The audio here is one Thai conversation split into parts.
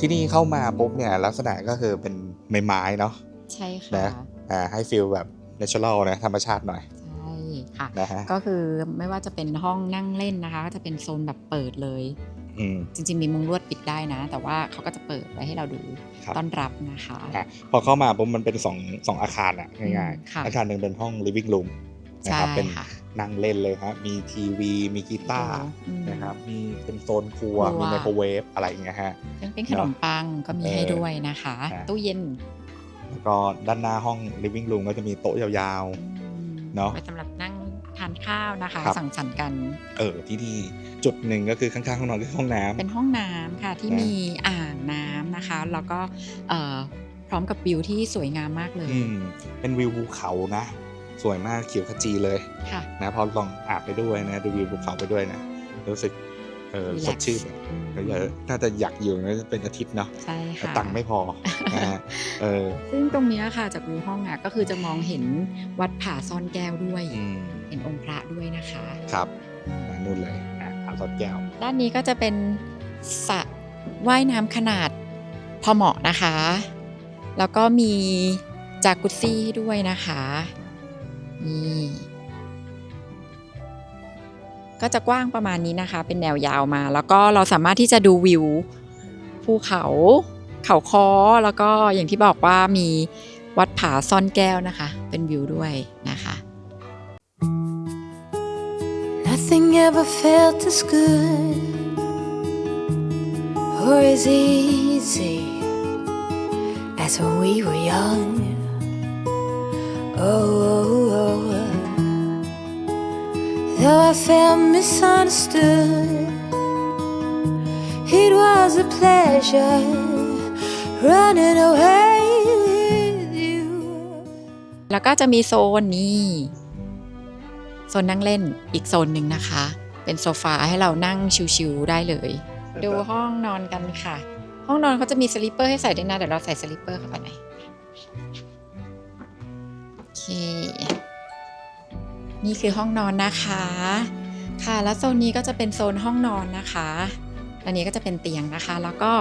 ที่นี่เข้ามาปุ๊บเนี่ยลักษณะก็คือเป็นไม้ๆเนาะใช่ค่ะนะอ่าให้ฟิลแบบเนเชอรัลนะธรรมชาติหน่อยใช่ค่ะนะฮะก็คือไม่ว่าจะเป็นห้องนั่งเล่นนะคะ ก็จะเป็นโซนแบบเปิดเลยอืมจริงๆมีมุงลวดปิดได้นะ แต่ว่าเขาก็จะเปิดไว้ให้เราดูครับต้อนรับนะคะอะพอเข้ามาปุ๊บมันเป็นสองสองอาคารอะง่ายอืมค่ะๆอาคารหนึ่งเป็นห้อง living room นะใช่ครับเป็นค่ะนั่งเล่นเลยฮะมีทีวี มีกีตาร์อืมนะครับมีเป็นโซนครัวครัวมีไมโครเวฟอะไรอย่างเงี้ยฮะเครื่องปิ้งขนมปังก็มีเออให้ด้วยนะคะอะตู้เย็น แล้วก็ด้านหน้าห้อง living room ก็จะมีโต๊ะยาวอืมเนอะไว้สำหรับนั่งทานข้าวนะคะครับสั่งสรรค์กันๆเออที่นี่จุดหนึ่งก็คือข้างๆห้องนอนก็คือห้องน้ำเป็นห้องน้ำค่ะที่นะมีอ่างน้ำนะคะ แล้วก็เอ่อพร้อมกับวิวที่สวยงามมากเลยอืมเป็นวิวภูเขานะ สวยมากเขียวขจีเลยค่ะ นะพอลองอาบไปด้วยนะดูวิวภูเขาไปด้วยนะ รู้สึกเออ Relax สดชื่นอะอืมแล้วอย่าน่าจะอยากอยู่นะเป็นอาทิตย์เนาะใช่แต่ค่ะตังค์ไม่พอนะฮะเออซึ่งตรงเนี้ยค่ะจากวิวห้องอะก็คือจะมองเห็นวัดผาซ่อนแก้วด้วยอืมเห็นองค์พระด้วยนะคะครับอะนู่นเลยอะผาสอดแก้ว ด้านนี้ก็จะเป็นสระว่ายน้ำขนาดพอเหมาะนะคะ แล้วก็มีจากุซซี่ด้วยนะคะ นี่ก็จะกว้างประมาณนี้นะคะ เป็นแนวยาวมา แล้วก็เราสามารถที่จะดูวิวภูเขา เขาคอแล้วก็อย่างที่บอกว่ามีวัดผาซ่อนแก้วนะคะ เป็นวิวด้วยนะคะ Nothing ever felt as good or as easy as when we were young. Oh, oh, oh. Though I felt misunderstood, it was a pleasure running away with you. แล้วก็จะมีโซนนี้โซนนั่งเล่นอีกโซนหนึ่งนะคะ เป็นโซฟาให้เรานั่งชิวๆได้เลย ดูห้องนอนกันค่ะ ห้องนอนเขาจะมีสลิปเปอร์ให้ใส่ด้วยนะ เดี๋ยวเราใส่สลิปเปอร์เข้าไปหน่อยโอเค นี่คือห้องนอนนะคะ ค่ะ แล้วโซนนี้ก็จะเป็นโซนห้องนอนนะคะ อันนี้ก็จะเป็นเตียงนะคะ แล้วก็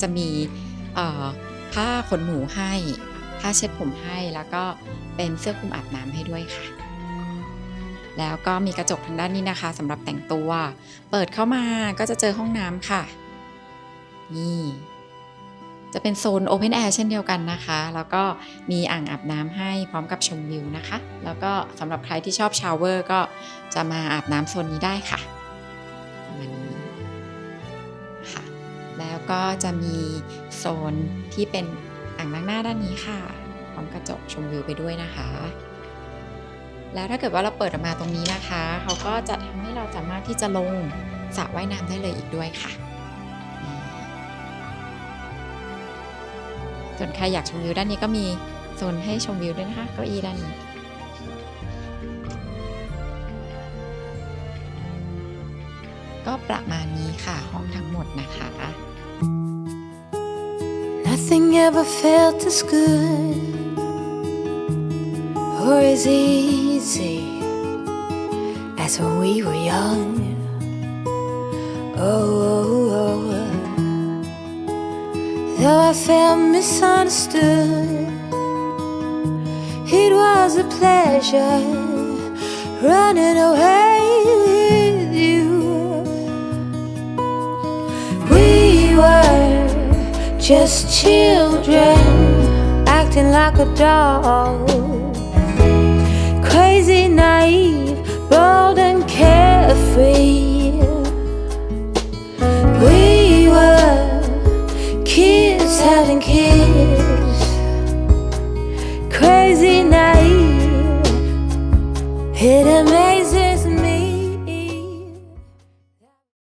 จะมีผ้าขนหนูให้ ผ้าเช็ดผมให้ แล้วก็เป็นเสื้อคลุมอาบน้ำให้ด้วยค่ะ แล้วก็มีกระจกทางด้านนี้นะคะสำหรับแต่งตัว เปิดเข้ามาก็จะเจอห้องน้ำค่ะ นี่ จะเป็นโซน Open Air เช่นเดียวกันนะคะ แล้วก็มีอ่างอาบน้ำให้พร้อมกับชมวิวนะคะ แล้วก็สำหรับใครที่ชอบชาวเวอร์ก็จะมาอาบน้ำโซนนี้ได้ค่ะประมาณนี้ค่ะ แล้วก็จะมีโซนที่เป็นอ่างล้างหน้าด้านนี้ค่ะ พร้อมกระจกชมวิวไปด้วยนะคะ แล้วถ้าเกิดว่าเราเปิดออกมาตรงนี้นะคะ เขาก็จะทำให้เราสามารถที่จะลงสระว่ายน้ำได้เลยอีกด้วยค่ะ ส่วนใครอยากชมวิวด้านนี้ก็มีโซนให้ชมวิวด้วยนะคะเก้าอี้ด้านนี้ก็ประมาณนี้ค่ะห้องทั้งหมดนะคะ Nothing ever felt as good or as easy as when we were young. Oh, though I felt misunderstood, it was a pleasure running away with you. We were just children acting like a doll. Crazy, naive,